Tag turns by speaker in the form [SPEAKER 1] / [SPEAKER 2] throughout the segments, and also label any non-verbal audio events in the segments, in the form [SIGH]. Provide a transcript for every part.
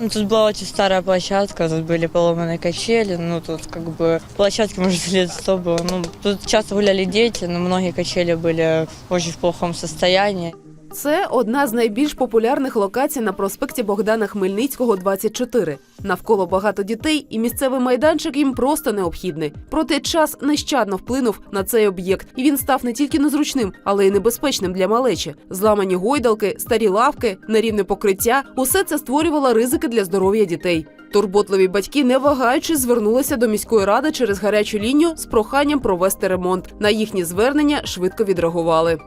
[SPEAKER 1] Ну, тут была очень старая площадка, тут были поломанные качели, ну, тут как бы площадки, может, [LAUGHS] лет сто было. Ну, тут часто гуляли дети, но многие качели были очень в плохом состоянии.
[SPEAKER 2] Це одна з найбільш популярних локацій на проспекті Богдана Хмельницького, 24. Навколо багато дітей, і місцевий майданчик їм просто необхідний. Проте час нещадно вплинув на цей об'єкт, і він став не тільки незручним, але й небезпечним для малечі. Зламані гойдалки, старі лавки, нерівне покриття усе це створювало ризики для здоров'я дітей. Турботливі батьки, не вагаючи, звернулися до міської ради через гарячу лінію з проханням провести ремонт. На їхні звернення швидко відреагували.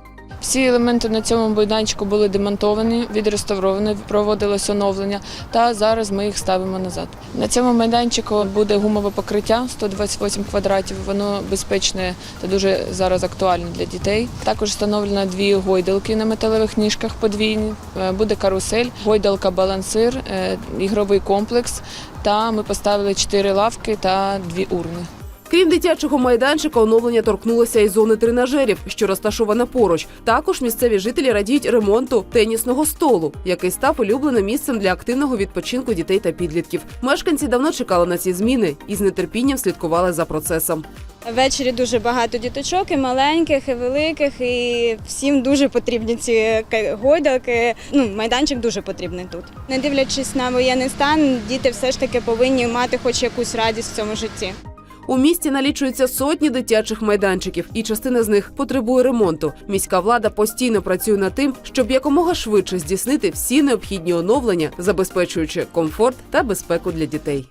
[SPEAKER 3] Всі елементи на цьому майданчику були демонтовані, відреставровані, проводилось оновлення, та зараз ми їх ставимо назад. На цьому майданчику буде гумове покриття 128 квадратів. Воно безпечне та дуже зараз актуальне для дітей. Також встановлено дві гойдалки на металевих ніжках подвійні. Е, Буде карусель, гойдалка балансир, е, ігровий комплекс. Та ми поставили чотири лавки та дві урни.
[SPEAKER 2] Крім дитячого майданчика, оновлення торкнулося і зони тренажерів, що розташована поруч. Також місцеві жителі радіють ремонту тенісного столу, який став улюбленим місцем для активного відпочинку дітей та підлітків. Мешканці давно чекали на ці зміни і з нетерпінням слідкували за процесом.
[SPEAKER 4] Ввечері дуже багато діточок, і маленьких, і великих, і всім дуже потрібні ці гойдалки. Ну, майданчик дуже потрібний тут. Не дивлячись на воєнний стан, діти все ж таки повинні мати хоч якусь радість в цьому житті.
[SPEAKER 2] У місті налічуються сотні дитячих майданчиків, і частина з них потребує ремонту. Міська влада постійно працює над тим, щоб якомога швидше здійснити всі необхідні оновлення, забезпечуючи комфорт та безпеку для дітей.